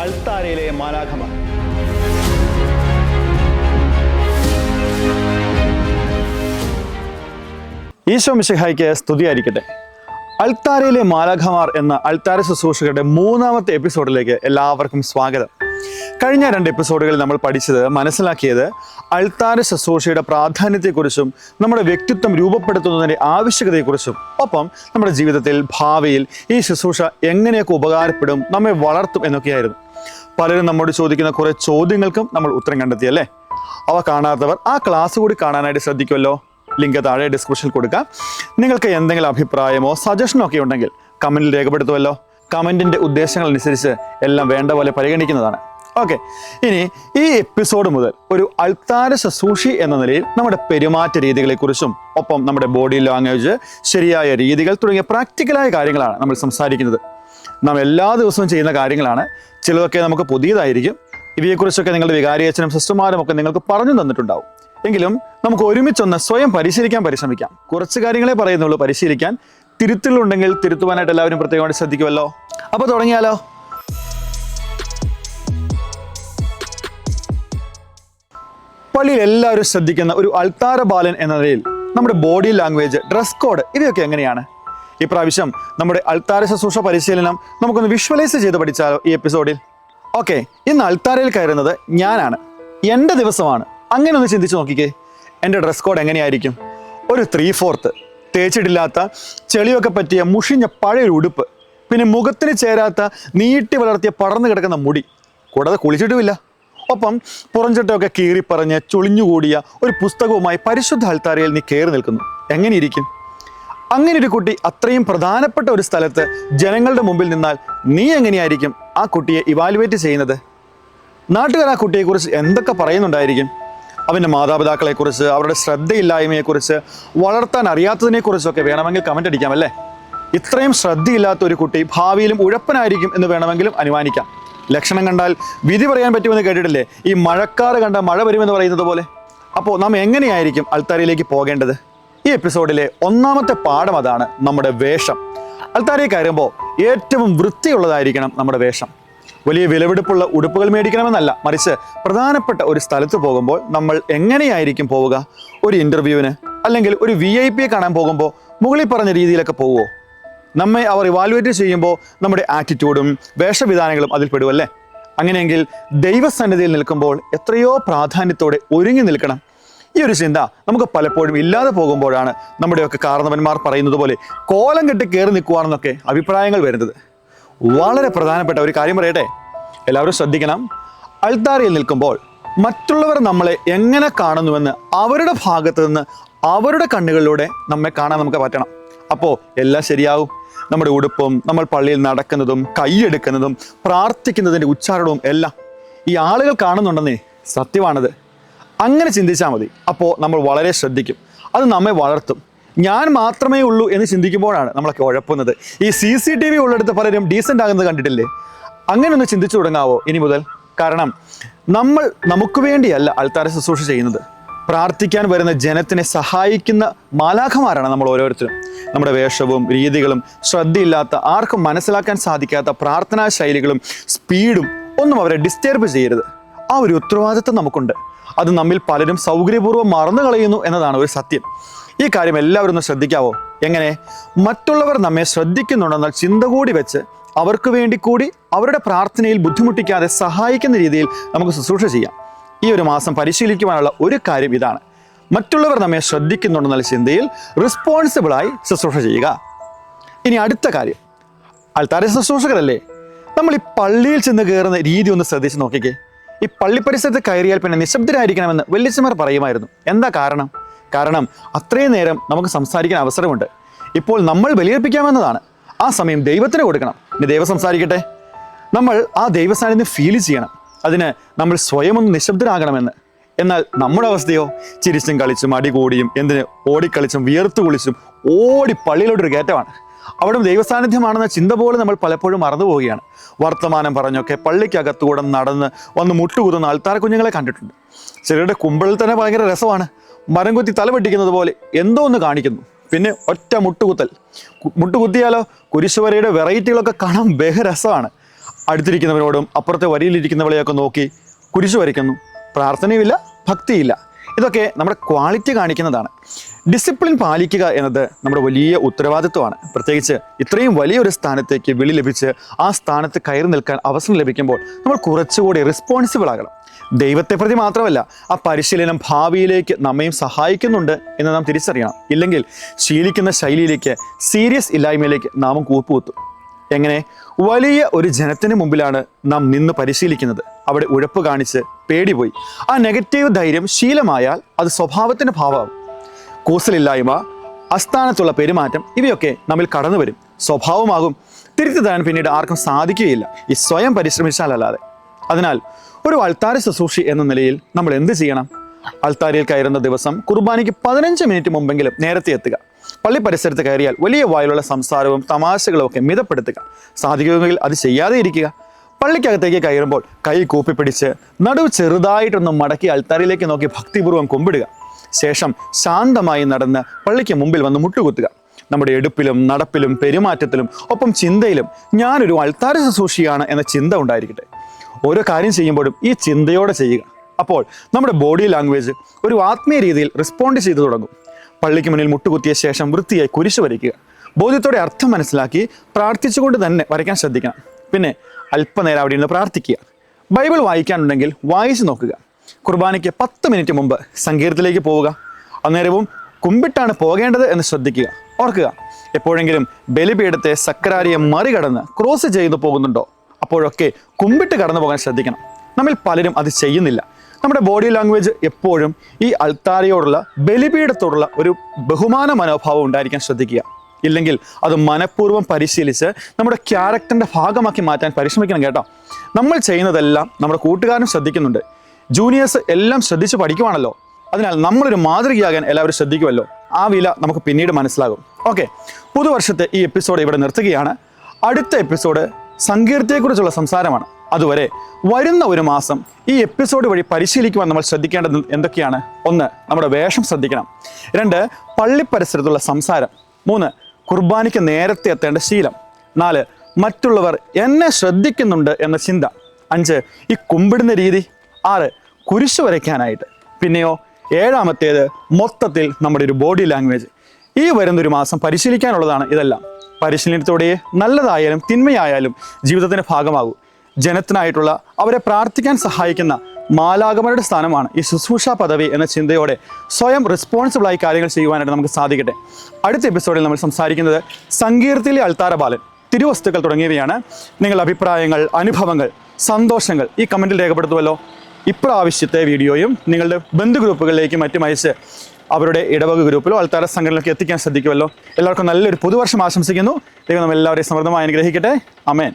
അൾത്താരയിലെ മാലാഖമാർ. ഈശോ മിശിഹായ്ക്ക് സ്തുതിയായിരിക്കട്ടെ. അൾത്താരയിലെ മാലാഖമാർ എന്ന അൾത്താര ശുശ്രൂഷകരുടെ മൂന്നാമത്തെ എപ്പിസോഡിലേക്ക് എല്ലാവർക്കും സ്വാഗതം. കഴിഞ്ഞ രണ്ട് എപ്പിസോഡുകളിൽ നമ്മൾ പഠിച്ചത് മനസ്സിലാക്കിയത് അൾത്താര ശുശ്രൂഷയുടെ പ്രാധാന്യത്തെക്കുറിച്ചും നമ്മുടെ വ്യക്തിത്വം രൂപപ്പെടുത്തുന്നതിന്റെ ആവശ്യകതയെക്കുറിച്ചും ഒപ്പം നമ്മുടെ ജീവിതത്തിൽ ഭാവിയിൽ ഈ ശുശ്രൂഷ എങ്ങനെയൊക്കെ ഉപകാരപ്പെടും നമ്മെ വളർത്തും എന്നൊക്കെയായിരുന്നു. പലരും നമ്മോട് ചോദിക്കുന്ന കുറേ ചോദ്യങ്ങൾക്കും നമ്മൾ ഉത്തരം കണ്ടെത്തി അല്ലേ? അവ കാണാത്തവർ ആ ക്ലാസ് കൂടി കാണാനായിട്ട് ശ്രദ്ധിക്കുമല്ലോ. ലിങ്ക് താഴെ ഡിസ്ക്രിപ്ഷനിൽ കൊടുക്കാം. നിങ്ങൾക്ക് എന്തെങ്കിലും അഭിപ്രായമോ സജഷനോ ഒക്കെ ഉണ്ടെങ്കിൽ കമന്റിൽ രേഖപ്പെടുത്തുമല്ലോ. കമന്റിന്റെ ഉദ്ദേശങ്ങൾ അനുസരിച്ച് എല്ലാം വേണ്ട പോലെ പരിഗണിക്കുന്നതാണ്. ഓക്കെ ഇനി ഈ എപ്പിസോഡ് മുതൽ ഒരു അൾത്താര ശുശ്രൂഷി എന്ന നിലയിൽ നമ്മുടെ പെരുമാറ്റ രീതികളെക്കുറിച്ചും ഒപ്പം നമ്മുടെ ബോഡി ലാംഗ്വേജ് ശരിയായ രീതികൾ തുടങ്ങിയ പ്രാക്ടിക്കലായ കാര്യങ്ങളാണ് നമ്മൾ സംസാരിക്കുന്നത്. നാം എല്ലാ ദിവസവും ചെയ്യുന്ന കാര്യങ്ങളാണ്. ചിലതൊക്കെ നമുക്ക് പുതിയതായിരിക്കും. ഇവയെക്കുറിച്ചൊക്കെ നിങ്ങളുടെ വികാരിയച്ഛനും സിസ്റ്റർമാരും ഒക്കെ നിങ്ങൾക്ക് പറഞ്ഞു തന്നിട്ടുണ്ടാവും. എങ്കിലും നമുക്ക് ഒരുമിച്ചൊന്ന് സ്വയം പരിശീലിക്കാൻ പരിശ്രമിക്കാം. കുറച്ച് കാര്യങ്ങളെ പറയുന്നുള്ളൂ പരിശീലിക്കാൻ. തിരുത്തലുണ്ടെങ്കിൽ തിരുത്തുവാനായിട്ട് എല്ലാവരും പ്രത്യേകമായിട്ട് ശ്രദ്ധിക്കുമല്ലോ. അപ്പോൾ തുടങ്ങിയാലോ? പള്ളിയിൽ എല്ലാവരും ശ്രദ്ധിക്കുന്ന ഒരു അൾത്താര ബാലൻ എന്ന നിലയിൽ നമ്മുടെ ബോഡി ലാംഗ്വേജ് ഡ്രസ് കോഡ് ഇവയൊക്കെ എങ്ങനെയാണ്? ഇപ്രാവശ്യം നമ്മുടെ അൾത്താര ശുശ്രൂഷ പരിശീലനം നമുക്കൊന്ന് വിഷ്വലൈസ് ചെയ്ത് പഠിച്ചാലോ ഈ എപ്പിസോഡിൽ ഓക്കെ ഇന്ന് അൾത്താരയിൽ കയറുന്നത് ഞാനാണ്. എന്റെ ദിവസമാണ്. അങ്ങനെ ഒന്ന് ചിന്തിച്ച് നോക്കിക്കേ. എന്റെ ഡ്രസ് കോഡ് എങ്ങനെയായിരിക്കും? ഒരു ത്രീ ഫോർത്ത് തേച്ചിടില്ലാത്ത ചെളിയൊക്കെ പറ്റിയ മുഷിഞ്ഞ പഴയൊരു ഉടുപ്പ്. പിന്നെ മുഖത്തിന് ചേരാത്ത നീട്ടി വളർത്തിയ പടർന്നു കിടക്കുന്ന മുടി. കൂടാതെ കുളിച്ചിട്ടുമില്ല. ഒപ്പം പുറംചട്ടയൊക്കെ കീറിപ്പറഞ്ഞ് ചുളിഞ്ഞുകൂടിയ ഒരു പുസ്തകവുമായി പരിശുദ്ധ അൾത്താരയിൽ നീ കയറി നിൽക്കുന്നു. എങ്ങനെയിരിക്കും? അങ്ങനെ ഒരു കുട്ടി അത്രയും പ്രധാനപ്പെട്ട ഒരു സ്ഥലത്ത് ജനങ്ങളുടെ മുമ്പിൽ നിന്നാൽ നീ എങ്ങനെയായിരിക്കും ആ കുട്ടിയെ ഇവാലുവേറ്റ് ചെയ്യുന്നത്? നാട്ടുകാർ ആ കുട്ടിയെക്കുറിച്ച് എന്തൊക്കെ പറയുന്നുണ്ടായിരിക്കും? അവന്റെ മാതാപിതാക്കളെക്കുറിച്ച് അവരുടെ ശ്രദ്ധയില്ലായ്മയെക്കുറിച്ച് വളർത്താൻ അറിയാത്തതിനെക്കുറിച്ചൊക്കെ വേണമെങ്കിൽ കമന്റ് അടിക്കാം അല്ലേ? ഇത്രയും ശ്രദ്ധയില്ലാത്ത ഒരു കുട്ടി ഭാവിയിലും ഉഴപ്പനായിരിക്കും എന്ന് വേണമെങ്കിലും അനുമാനിക്കാം. ലക്ഷണം കണ്ടാൽ വിധി പറയാൻ പറ്റുമെന്ന് കേട്ടിട്ടില്ലേ? ഈ മഴക്കാറ് കണ്ട മഴ വരുമെന്ന് പറയുന്നത് പോലെ. അപ്പോൾ നാം എങ്ങനെയായിരിക്കും അൾത്താരയിലേക്ക് പോകേണ്ടത്? ഈ എപ്പിസോഡിലെ ഒന്നാമത്തെ പാഠം അതാണ് നമ്മുടെ വേഷം. അൾത്താരയിൽ കയറുമ്പോൾ ഏറ്റവും വൃത്തിയുള്ളതായിരിക്കണം നമ്മുടെ വേഷം. വലിയ വിലവെടുപ്പുള്ള ഉടുപ്പുകൾ മേടിക്കണമെന്നല്ല മറിച്ച് പ്രധാനപ്പെട്ട ഒരു സ്ഥലത്ത് പോകുമ്പോൾ നമ്മൾ എങ്ങനെയായിരിക്കും പോവുക? ഒരു ഇന്റർവ്യൂവിന് അല്ലെങ്കിൽ ഒരു വി ഐ പിയെ കാണാൻ പോകുമ്പോൾ മുകളിൽ പറഞ്ഞ രീതിയിലൊക്കെ പോവുമോ നമ്മെ അവർ ഇവാലുവേറ്റ് ചെയ്യുമ്പോൾ നമ്മുടെ ആറ്റിറ്റ്യൂഡും വേഷവിധാനങ്ങളും അതിൽ പെടുമല്ലേ അങ്ങനെയെങ്കിൽ ദൈവസന്നിധിയിൽ നിൽക്കുമ്പോൾ എത്രയോ പ്രാധാന്യത്തോടെ ഒരുങ്ങി നിൽക്കണം. ഈ ഒരു ചിന്ത നമുക്ക് പലപ്പോഴും ഇല്ലാതെ പോകുമ്പോഴാണ് നമ്മുടെയൊക്കെ കാരണവന്മാർ പറയുന്നത് പോലെ കോലം കെട്ടി കയറി നിൽക്കുവാണെന്നൊക്കെ അഭിപ്രായങ്ങൾ വരുന്നത്. വളരെ പ്രധാനപ്പെട്ട ഒരു കാര്യം പറയട്ടെ? എല്ലാവരും ശ്രദ്ധിക്കണം. അൾത്താരയിൽ നിൽക്കുമ്പോൾ മറ്റുള്ളവർ നമ്മളെ എങ്ങനെ കാണുന്നുവെന്ന് അവരുടെ ഭാഗത്ത് നിന്ന് അവരുടെ കണ്ണുകളിലൂടെ നമ്മെ കാണാൻ നമുക്ക് പറ്റണം. അപ്പോൾ എല്ലാം ശരിയാവും. നമ്മുടെ ഉടുപ്പും നമ്മൾ പള്ളിയിൽ നടക്കുന്നതും കൈയെടുക്കുന്നതും പ്രാർത്ഥിക്കുന്നതിന്റെ ഉച്ചാരണവും എല്ലാം ഈ ആളുകൾ കാണുന്നുണ്ടെന്നേ സത്യമാണത്. അങ്ങനെ ചിന്തിച്ചാൽ മതി. അപ്പോൾ നമ്മൾ വളരെ ശ്രദ്ധിക്കും. അത് നമ്മെ വളർത്തും. ഞാൻ മാത്രമേ ഉള്ളൂ എന്ന് ചിന്തിക്കുമ്പോഴാണ് നമ്മളൊക്കെ ഉഴപ്പുന്നത്. ഈ സി സി ടി വി ഉള്ളിടത്ത് പലരും ഡീസന്റ് ആകുന്നത് കണ്ടിട്ടില്ലേ? അങ്ങനെ ഒന്ന് ചിന്തിച്ചു തുടങ്ങാവോ ഇനി മുതൽ? കാരണം നമ്മൾ നമുക്ക് വേണ്ടിയല്ല അൾത്താര ശുശ്രൂഷ ചെയ്യുന്നത്. പ്രാർത്ഥിക്കാൻ വരുന്ന ജനത്തിനെ സഹായിക്കുന്ന മാലാഖമാരാണ് നമ്മൾ ഓരോരുത്തരും. നമ്മുടെ വേഷവും രീതികളും ശ്രദ്ധയില്ലാത്ത ആർക്കും മനസ്സിലാക്കാൻ സാധിക്കാത്ത പ്രാർത്ഥനാ ശൈലികളും സ്പീഡും ഒന്നും അവരെ ഡിസ്റ്റർബ് ചെയ്യരുത്. ആ ഒരു ഉത്തരവാദിത്വം നമുക്കുണ്ട്. അത് നമ്മിൽ പലരും സൗകര്യപൂർവം മറന്നു കളയുന്നു എന്നതാണ് ഒരു സത്യം. ഈ കാര്യം എല്ലാവരും ഒന്ന് ശ്രദ്ധിക്കാവോ? എങ്ങനെ? മറ്റുള്ളവർ നമ്മെ ശ്രദ്ധിക്കുന്നുണ്ടെന്നാൽ ചിന്ത കൂടി വെച്ച് അവർക്ക് വേണ്ടി കൂടി അവരുടെ പ്രാർത്ഥനയിൽ ബുദ്ധിമുട്ടിക്കാതെ സഹായിക്കുന്ന രീതിയിൽ നമുക്ക് ശുശ്രൂഷ ചെയ്യാം. ഈ ഒരു മാസം പരിശീലിക്കുവാനുള്ള ഒരു കാര്യം ഇതാണ്. മറ്റുള്ളവർ നമ്മെ ശ്രദ്ധിക്കുന്നുണ്ടെന്നുള്ള ചിന്തയിൽ റെസ്പോൺസിബിളായി ശുശ്രൂഷ ചെയ്യുക. ഇനി അടുത്ത കാര്യം. ആൾത്താര ശുശ്രൂഷകരല്ലേ? നമ്മൾ ഈ പള്ളിയിൽ ചെന്ന് കയറുന്ന രീതി ഒന്ന് ശ്രദ്ധിച്ച് നോക്കിക്കേ. ഈ പള്ളി പരിസരത്ത് കയറിയാൽ പിന്നെ നിശബ്ദരായിരിക്കണമെന്ന് വെല്ലിച്ചമാർ പറയുമായിരുന്നു. എന്താ കാരണം? കാരണം അത്രയും നേരം നമുക്ക് സംസാരിക്കാൻ അവസരമുണ്ട്. ഇപ്പോൾ നമ്മൾ ബലിയർപ്പിക്കാമെന്നതാണ്. ആ സമയം ദൈവത്തിന് കൊടുക്കണം. ഇനി ദൈവം സംസാരിക്കട്ടെ? നമ്മൾ ആ ദൈവസാന്നിധ്യം ഫീൽ ചെയ്യണം. അതിന് നമ്മൾ സ്വയം ഒന്ന് നിശബ്ദരാകണമെന്ന്. എന്നാൽ നമ്മുടെ അവസ്ഥയോ? ചിരിച്ചും കളിച്ചും അടികൂടിയും എന്തിന് ഓടിക്കളിച്ചും വിയർത്തു കുളിച്ചും ഓടി പള്ളിയിലോട്ടൊരു കയറ്റമാണ്. അവിടെ ദൈവസാന്നിധ്യമാണെന്ന ചിന്ത പോലും നമ്മൾ പലപ്പോഴും മറന്നു പോവുകയാണ് വർത്തമാനം പറഞ്ഞൊക്കെ പള്ളിക്കകത്തുകൂടെ നടന്ന് വന്ന് മുട്ടുകുത്തുന്ന ആൾത്താര കുഞ്ഞുങ്ങളെ കണ്ടിട്ടുണ്ട്. ചിലരുടെ കുമ്പിളിൽ തന്നെ ഭയങ്കര രസമാണ്. മരം കുത്തി തല വെട്ടിക്കുന്നത് പോലെ എന്തോ ഒന്ന് കാണിക്കുന്നു. പിന്നെ ഒറ്റ മുട്ടുകുത്തൽ. മുട്ടുകുത്തിയാലോ കുരിശുവരയുടെ വെറൈറ്റികളൊക്കെ കാണാൻ ബഹുരസമാണ് അടുത്തിരിക്കുന്നവരോടും അപ്പുറത്തെ വരിയിലിരിക്കുന്നവളെയൊക്കെ നോക്കി കുരിശു വരയ്ക്കുന്നു. പ്രാർത്ഥനയുമില്ല ഭക്തിയില്ല. ഇതൊക്കെ നമ്മുടെ ക്വാളിറ്റി കാണിക്കുന്നതാണ്. ഡിസിപ്ലിൻ പാലിക്കുക എന്നത് നമ്മുടെ വലിയ ഉത്തരവാദിത്വമാണ്. പ്രത്യേകിച്ച് ഇത്രയും വലിയൊരു സ്ഥാനത്തേക്ക് വിളി ലഭിച്ച് ആ സ്ഥാനത്ത് കയറി നിൽക്കാൻ അവസരം ലഭിക്കുമ്പോൾ നമ്മൾ കുറച്ചുകൂടി റെസ്പോൺസിബിൾ ആകണം. ദൈവത്തെ പ്രതി മാത്രമല്ല ആ പരിശീലനം ഭാവിയിലേക്ക് നമ്മയും സഹായിക്കുന്നുണ്ട് എന്ന് നാം തിരിച്ചറിയണം. ഇല്ലെങ്കിൽ ശീലിക്കുന്ന ശൈലിയിലേക്ക് സീരിയസ് ഇല്ലായ്മയിലേക്ക് നാമും കൂപ്പുകുത്തും. എങ്ങനെ? വലിയ ഒരു ജനത്തിന് മുമ്പിലാണ് നാം നിന്ന് പരിശീലിക്കുന്നത്. അവിടെ ഉഴപ്പ് കാണിച്ച് പേടിപോയി. ആ നെഗറ്റീവ് ധൈര്യം ശീലമായാൽ അത് സ്വഭാവത്തിന്റെ ഭാവമാകും കൂസലില്ലായ്മ അസ്ഥാനത്തുള്ള പെരുമാറ്റം ഇവയൊക്കെ നമ്മിൽ കടന്നു വരും. സ്വഭാവമാകും. തിരുത്തി തരാൻ പിന്നീട് ആർക്കും സാധിക്കുകയില്ല. ഈ സ്വയം പരിശ്രമിച്ചാലല്ലാതെ. അതിനാൽ ഒരു അൾത്താര ശുശ്രൂഷി എന്ന നിലയിൽ നമ്മൾ എന്ത് ചെയ്യണം? അൾത്താരയിൽ കയറുന്ന ദിവസം കുർബാനയ്ക്ക് പതിനഞ്ച് മിനിറ്റ് മുമ്പെങ്കിലും നേരത്തെ എത്തുക. പള്ളി പരിസരത്ത് കയറിയാൽ വലിയ വായിലുള്ള സംസാരവും തമാശകളും ഒക്കെ മിതപ്പെടുത്തുക. സാധിക്കുമെങ്കിൽ അത് ചെയ്യാതെ ഇരിക്കുക. പള്ളിക്കകത്തേക്ക് കയറുമ്പോൾ കൈ കൂപ്പിപ്പിടിച്ച് നടുവ് ചെറുതായിട്ടൊന്ന് മടക്കി അൾത്താരയിലേക്ക് നോക്കി ഭക്തിപൂർവം കൊമ്പിടുക. ശേഷം ശാന്തമായി നടന്ന് പള്ളിക്ക് മുമ്പിൽ വന്ന് മുട്ടുകുത്തുക. നമ്മുടെ എടുപ്പിലും നടപ്പിലും പെരുമാറ്റത്തിലും ഒപ്പം ചിന്തയിലും ഞാനൊരു അൾത്താര ശുശ്രൂഷിയാണ് എന്ന ചിന്ത ഉണ്ടായിരിക്കട്ടെ. ഓരോ കാര്യം ചെയ്യുമ്പോഴും ഈ ചിന്തയോടെ ചെയ്യുക. അപ്പോൾ നമ്മുടെ ബോഡി ലാംഗ്വേജ് ഒരു ആത്മീയ രീതിയിൽ റെസ്പോണ്ട് ചെയ്തു തുടങ്ങും. പള്ളിക്ക് മുന്നിൽ മുട്ടുകുത്തിയ ശേഷം വൃത്തിയായി കുരിശ് വരയ്ക്കുക. ബോധ്യത്തോടെ അർത്ഥം മനസ്സിലാക്കി പ്രാർത്ഥിച്ചുകൊണ്ട് തന്നെ വരയ്ക്കാൻ ശ്രദ്ധിക്കണം. പിന്നെ അല്പനേരം അവിടെ ഇരുന്ന് പ്രാർത്ഥിക്കുക. ബൈബിൾ വായിക്കാനുണ്ടെങ്കിൽ വായിച്ച് നോക്കുക. കുർബാനയ്ക്ക് പത്ത് മിനിറ്റ് മുമ്പ് സങ്കീർത്തിലേക്ക് പോവുക. അന്നേരവും കുമ്പിട്ടാണ് പോകേണ്ടത് എന്ന് ശ്രദ്ധിക്കുക. ഓർക്കുക എപ്പോഴെങ്കിലും ബലിപീഠത്തെ സക്രാരിയെ മറികടന്ന് ക്രോസ് ചെയ്തു പോകുന്നുണ്ടോ? അപ്പോഴൊക്കെ കുമ്പിട്ട് കടന്നു പോകാൻ ശ്രദ്ധിക്കണം. നമ്മിൽ പലരും അത് ചെയ്യുന്നില്ല. നമ്മുടെ ബോഡി ലാംഗ്വേജ് എപ്പോഴും ഈ അൽത്താരയോടുള്ള ബലിപീഠത്തോടുള്ള ഒരു ബഹുമാന മനോഭാവം ഉണ്ടായിരിക്കാൻ ശ്രദ്ധിക്കുക. ഇല്ലെങ്കിൽ അത് മനഃപൂർവം പരിശീലിച്ച് നമ്മുടെ ക്യാരക്ടറിന്റെ ഭാഗമാക്കി മാറ്റാൻ പരിശ്രമിക്കണം കേട്ടോ. നമ്മൾ ചെയ്യുന്നതെല്ലാം നമ്മുടെ കൂട്ടുകാരും ശ്രദ്ധിക്കുന്നുണ്ട്. ജൂനിയേഴ്സ് എല്ലാം ശ്രദ്ധിച്ച് പഠിക്കുവാണല്ലോ. അതിനാൽ നമ്മളൊരു മാതൃകയാകാൻ എല്ലാവരും ശ്രദ്ധിക്കുമല്ലോ. ആ വില നമുക്ക് പിന്നീട് മനസ്സിലാകും. ഓക്കെ. പുതുവർഷത്തെ ഈ എപ്പിസോഡ് ഇവിടെ നിർത്തുകയാണ്. അടുത്ത എപ്പിസോഡ് സങ്കീർത്തിയെക്കുറിച്ചുള്ള സംസാരമാണ്. അതുവരെ വരുന്ന ഒരു മാസം ഈ എപ്പിസോഡ് വഴി പരിശീലിക്കുവാൻ നമ്മൾ ശ്രദ്ധിക്കേണ്ടത് എന്തൊക്കെയാണ്? ഒന്ന് നമ്മുടെ വേഷം ശ്രദ്ധിക്കണം. രണ്ട് പള്ളി പരിസരത്തുള്ള സംസാരം. മൂന്ന് കുർബാനയ്ക്ക് നേരത്തെ എത്തേണ്ട ശീലം. നാല് മറ്റുള്ളവർ എന്നെ ശ്രദ്ധിക്കുന്നുണ്ട് എന്ന ചിന്ത. അഞ്ച് ഈ കുമ്പിടുന്ന രീതി. ആറ് കുരിശ് വരയ്ക്കാനായിട്ട്. പിന്നെയോ ഏഴാമത്തേത് മൊത്തത്തിൽ നമ്മുടെ ഒരു ബോഡി ലാംഗ്വേജ് ഈ വരുന്നൊരു മാസം പരിശീലിക്കാനുള്ളതാണ് ഇതെല്ലാം. പരിശീലനത്തോടെ നല്ലതായാലും തിന്മയായാലും ജീവിതത്തിന്റെ ഭാഗമാകൂ. ജനത്തിനായിട്ടുള്ള അവരെ പ്രാർത്ഥിക്കാൻ സഹായിക്കുന്ന മാലാകമരുടെ സ്ഥാനമാണ് ഈ ശുശ്രൂഷ പദവി എന്ന ചിന്തയോടെ സ്വയം റെസ്പോൺസിബിളായി കാര്യങ്ങൾ ചെയ്യുവാനായിട്ട് നമുക്ക് സാധിക്കട്ടെ. അടുത്ത എപ്പിസോഡിൽ നമ്മൾ സംസാരിക്കുന്നത് സങ്കീർത്തിയിലെ അൾത്താര ബാലൻ തിരുവസ്തുക്കൾ തുടങ്ങിയവയാണ്. നിങ്ങളുടെ അഭിപ്രായങ്ങൾ അനുഭവങ്ങൾ സന്തോഷങ്ങൾ ഈ കമന്റിൽ രേഖപ്പെടുത്തുമല്ലോ ഇപ്രാവശ്യത്തെ വീഡിയോയും നിങ്ങളുടെ ബന്ധു ഗ്രൂപ്പുകളിലേക്കും മറ്റും അയച്ച് അവരുടെ ഇടവക ഗ്രൂപ്പിലോ അൾത്താര സംഘടനയിലൊക്കെ എത്തിക്കാൻ ശ്രദ്ധിക്കുമല്ലോ എല്ലാവർക്കും നല്ലൊരു പുതുവർഷം ആശംസിക്കുന്നു. ദൈവം നമ്മൾ എല്ലാവരെയും സമൃദ്ധമായി അനുഗ്രഹിക്കട്ടെ. അമേൻ